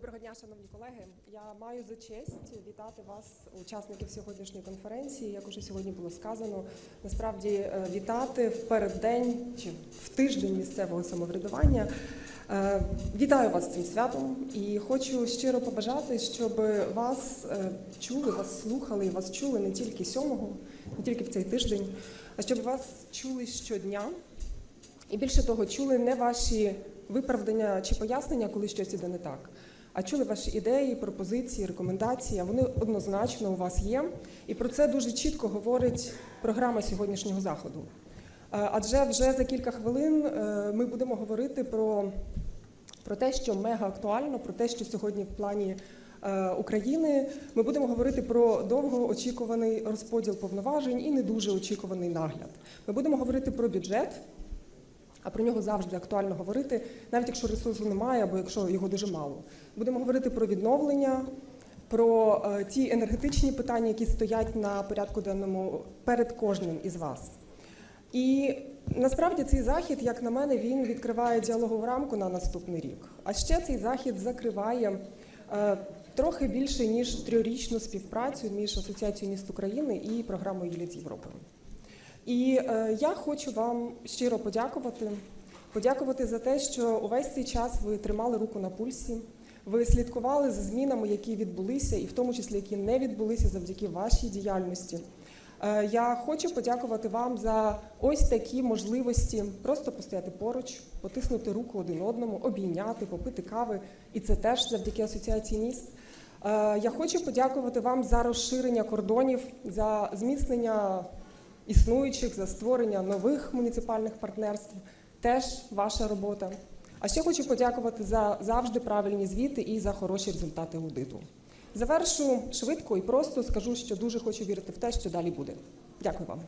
Доброго дня, шановні колеги. Я маю за честь вітати вас, учасників сьогоднішньої конференції. Як уже сьогодні було сказано, насправді е, вітати в переддень чи в тиждень місцевого самоврядування. Е, Вітаю вас цим святом і хочу щиро побажати, щоб вас е, чули, вас слухали вас чули не тільки сьомого, не тільки в цей тиждень, а щоб вас чули щодня. І більше того, чули не ваші виправдання чи пояснення, коли щось іде не так, а чули ваші ідеї, пропозиції, рекомендації. Вони однозначно у вас є. І про це дуже чітко говорить програма сьогоднішнього заходу. Е, Адже вже за кілька хвилин е, ми будемо говорити про, про те, що мега актуально, про те, що сьогодні в плані е, України ми будемо говорити про довгоочікуваний розподіл повноважень і не дуже очікуваний нагляд. Ми будемо говорити про бюджет. А про нього завжди актуально говорити, навіть якщо ресурсу немає, або якщо його дуже мало. Будемо говорити про відновлення, про е, ті енергетичні питання, які стоять на порядку денному перед кожним із вас. І насправді цей захід, як на мене, він відкриває діалогову рамку на наступний рік. А ще цей захід закриває е, трохи більше ніж трьохрічну співпрацю між Асоціацією міст України і програмою «Єліт Європи. І е, я хочу вам щиро подякувати. Подякувати за те, що увесь цей час ви тримали руку на пульсі, ви слідкували за змінами, які відбулися, і в тому числі які не відбулися завдяки вашій діяльності. Е, Я хочу подякувати вам за ось такі можливості просто постояти поруч, потиснути руку один одному, обійняти, попити кави. І це теж завдяки асоціації міст. Е, Я хочу подякувати вам за розширення кордонів, за зміцнення існуючих, за створення нових муніципальних партнерств. Теж ваша робота. А ще хочу подякувати за завжди правильні звіти і за хороші результати аудиту. Завершу швидко і просто скажу, що дуже хочу вірити в те, що далі буде. Дякую вам.